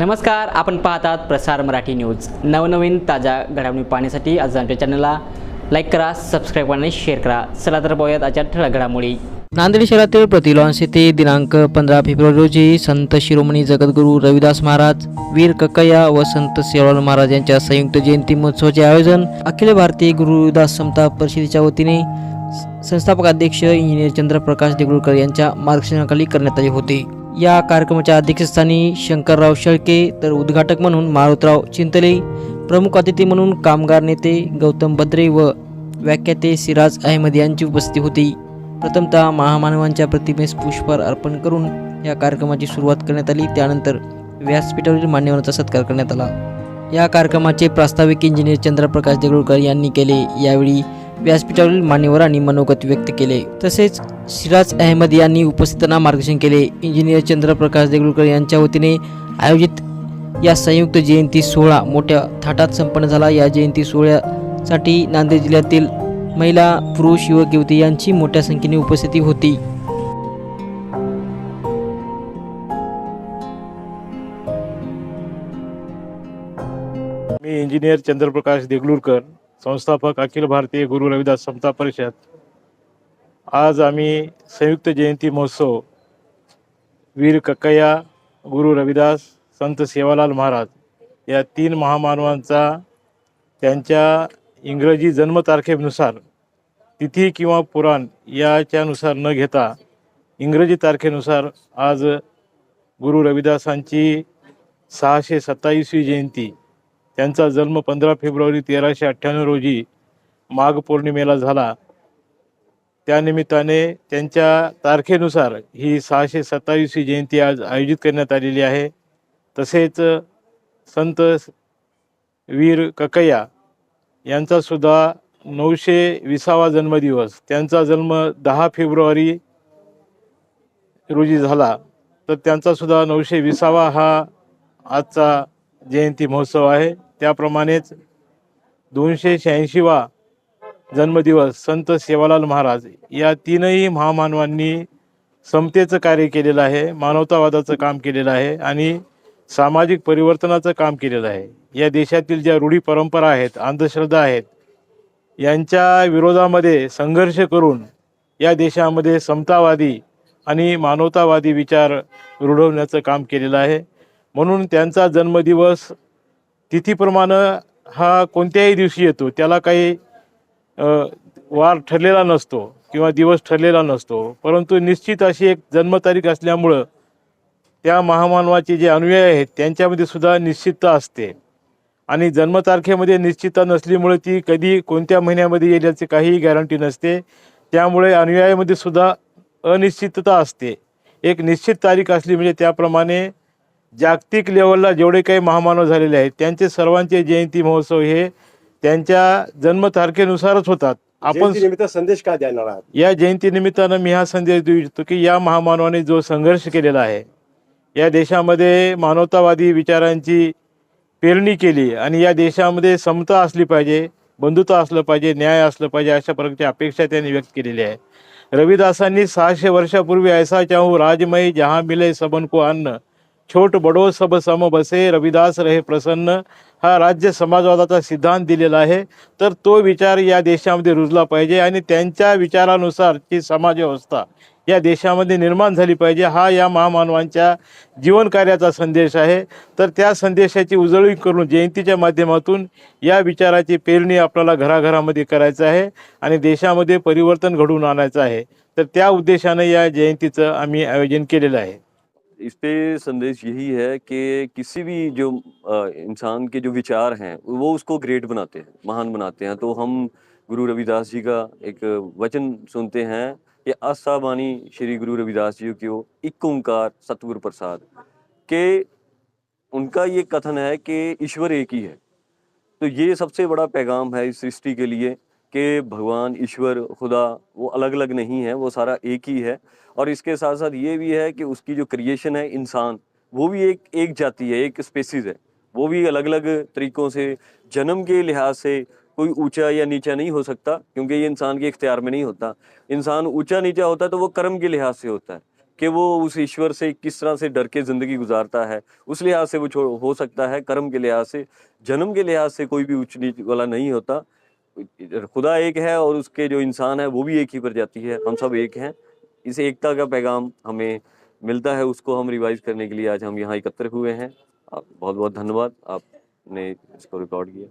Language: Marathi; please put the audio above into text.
नमस्कार आपण पाहतात प्रसार मराठी न्यूज. नवनवीन ताज्या घडामोडी पाहण्यासाठी आज आमच्या चॅनलला लाईक करा सबस्क्राईब करा आणि शेअर करा. चला तर पाहूयात आजच्या ठळक घडामोडी. नांदेड शहरातील प्रतिलॉन्स येथे दिनांक पंधरा फेब्रुवारी रोजी संत शिरोमणी जगद्गुरू रविदास महाराज वीर कक्कया व संत सेवाल महाराज यांच्या संयुक्त जयंती महोत्सवाचे आयोजन अखिल भारतीय गुरु रविदास समता परिषदेच्या वतीने संस्थापक अध्यक्ष इंजिनियर चंद्रप्रकाश देगलूरकर यांच्या मार्गदर्शनाखाली करण्यात आले होते. या कार्यक्रमाच्या अध्यक्षस्थानी शंकरराव शेळके तर उद्घाटक म्हणून मारुतराव चिंतले प्रमुख अतिथी म्हणून कामगार नेते गौतम बद्रे व व्याख्याते सिराज अहमद यांची उपस्थिती होती. प्रथमतः महामानवांच्या प्रतिमेस पुष्पहार अर्पण करून या कार्यक्रमाची सुरुवात करण्यात आली. त्यानंतर व्यासपीठावरील मान्यवरांचा सत्कार करण्यात आला. या कार्यक्रमाचे प्रास्ताविक इंजिनियर चंद्रप्रकाश देगलूरकर यांनी केले. यावेळी व्यासपीठावरील मान्यवरांनी मनोगत व्यक्त केले. तसेच सिराज अहमद यांनी उपस्थितांना मार्गदर्शन केले. इंजिनियर चंद्रप्रकाश देगलूरकर यांच्या वतीने आयोजित या संयुक्त जयंती सोहळा मोठ्या थाटात संपन्न झाला. या जयंती सोहळ्यासाठी नांदेड जिल्ह्यातील महिला पुरुष युवक युवती यांची मोठ्या संख्येने उपस्थिती होती. मी इंजिनियर चंद्रप्रकाश देगलूरकर. संस्थापक अखिल भारतीय गुरु रविदास समता परिषद. आज आम्ही संयुक्त जयंती महोत्सव वीर कक्कया गुरु रविदास संत सेवालाल महाराज या तीन महामानवांचा त्यांच्या इंग्रजी जन्मतारखेनुसार तिथी किंवा पुराण याच्यानुसार न घेता इंग्रजी तारखेनुसार आज गुरु रविदासांची सहाशे सत्तावीसवी जयंती त्यांचा जन्म पंधरा फेब्रुवारी तेराशे अठ्ठ्याण्णव रोजी माघ पौर्णिमेला झाला. त्यानिमित्ताने त्यांच्या तारखेनुसार ही सहाशे सत्तावीसवी जयंती आज आयोजित करण्यात आलेली आहे. तसेच संत वीर ककय्या यांचासुद्धा नऊशे विसावा जन्मदिवस त्यांचा जन्म दहा फेब्रुवारी रोजी झाला. तर त्यांचासुद्धा नऊशे विसावा हा आजचा जयंती महोत्सव आहे. त्याप्रमाणेच दोनशे शहाऐंशीवा जन्मदिवस संत सेवालाल महाराज या तीनही महामानवांनी समतेचं कार्य केलेलं आहे मानवतावादाचं काम केलेलं आहे आणि सामाजिक परिवर्तनाचं काम केलेलं आहे. या देशातील ज्या रूढी परंपरा आहेत अंधश्रद्धा आहेत यांच्या विरोधामध्ये संघर्ष करून या देशामध्ये समतावादी आणि मानवतावादी विचार रुढवण्याचं काम केलेलं आहे. म्हणून त्यांचा जन्मदिवस तिथीप्रमाणे हा कोणत्याही दिवशी येतो. त्याला काही वार ठरलेला नसतो किंवा दिवस ठरलेला नसतो. परंतु निश्चित अशी एक जन्मतारीख असल्यामुळं त्या महामानवाचे जे अनुयायी आहेत त्यांच्यामध्ये सुद्धा निश्चितता असते. आणि जन्मतारखेमध्ये निश्चितता नसल्यामुळे ती कधी कोणत्या महिन्यामध्ये येईल याची काहीही गॅरंटी नसते. त्यामुळे अनुयायामध्ये सुद्धा अनिश्चितता असते. एक निश्चित तारीख असली म्हणजे त्याप्रमाणे जागतिक लेवलला जेवढे काही महामानव झालेले आहेत त्यांचे सर्वांचे जयंती महोत्सव हे त्यांच्या जन्मतारखेनुसारच होतात. आपण निमित्त संदेश काय देणार आहात? या जयंतीनिमित्तानं मी हा संदेश देऊ इच्छितो की या महामानवाने जो संघर्ष केलेला आहे या देशामध्ये मानवतावादी विचारांची पेरणी केली आणि या देशामध्ये समता असली पाहिजे बंधुता असलं पाहिजे न्याय असलं पाहिजे अशा प्रकारची अपेक्षा त्यांनी व्यक्त केलेली आहे. रविदासांनी सहाशे वर्षापूर्वी ऐसा चाहू राजमय जहाँ मिले सबन को अन्न छोट बडो सब सम बसे रविदास रहे प्रसन्न. हा राज्य समाजवादाचा सिद्धांत दिलेला आहे. तर तो विचार या देशामध्ये रुजला पाहिजे आणि त्यांच्या विचारानुसारची समाजव्यवस्था या देशामध्ये निर्माण झाली पाहिजे. हा या महामानवांच्या जीवनकार्याचा संदेश आहे. तर त्या संदेशाची उजळणी करून जयंतीच्या माध्यमातून या विचाराची पेरणी आपल्याला घराघरामध्ये करायचं आहे आणि देशामध्ये परिवर्तन घडवून आणायचं आहे. तर त्या उद्देशाने या जयंतीचं आम्ही आयोजन केलेलं आहे. इस पे संदेश यही है कि किसी भी जो इंसान के जो विचार हैं, वो उसको ग्रेट बनाते हैं, महान बनाते हैं। तो हम गुरु रविदास जी का एक वचन सुनते हैं कि आस्था बानी श्री गुरु रविदास जी की एक ओंकार सतगुरु प्रसाद के उनका ये कथन है कि ईश्वर एक ही है। तो ये सबसे बड़ा पैगाम है इस सृष्टि के लिए कि भगवान, ईश्वर, खुदा, वो अलग अलग नहीं है, वो सारा एक ही है। और इसके साथ साथ ये भी है कि उसकी जो क्रिएशन है, इंसान, वो भी एक एक जाति है, एक स्पेसिस है। वो भी अलग अलग तरीकों से, जन्म के लिहाज से कोई ऊँचा या नीचा नहीं हो सकता, क्योंकि ये इंसान के इख्तियार में नहीं होता। इंसान ऊँचा नीचा होता है तो वो कर्म के लिहाज से होता है, कि वो उस ईश्वर से किस तरह से डर के ज़िंदगी गुजारता है, उस लिहाज से वो हो सकता है कर्म के लिहाज से, जन्म के लिहाज से कोई भी उच्च नीच वाला नहीं होता। खुदा एक है और उसके जो इंसान है, वो भी एक ही पर जाती है। हम सब एक हैं। इस एकता का पैगाम हमें मिलता है, उसको हम रिवाइज करने के लिए आज हम यहाँ इकत्र हुए हैं। आप बहुत बहुत धन्यवाद। आपने इसको रिकॉर्ड किया।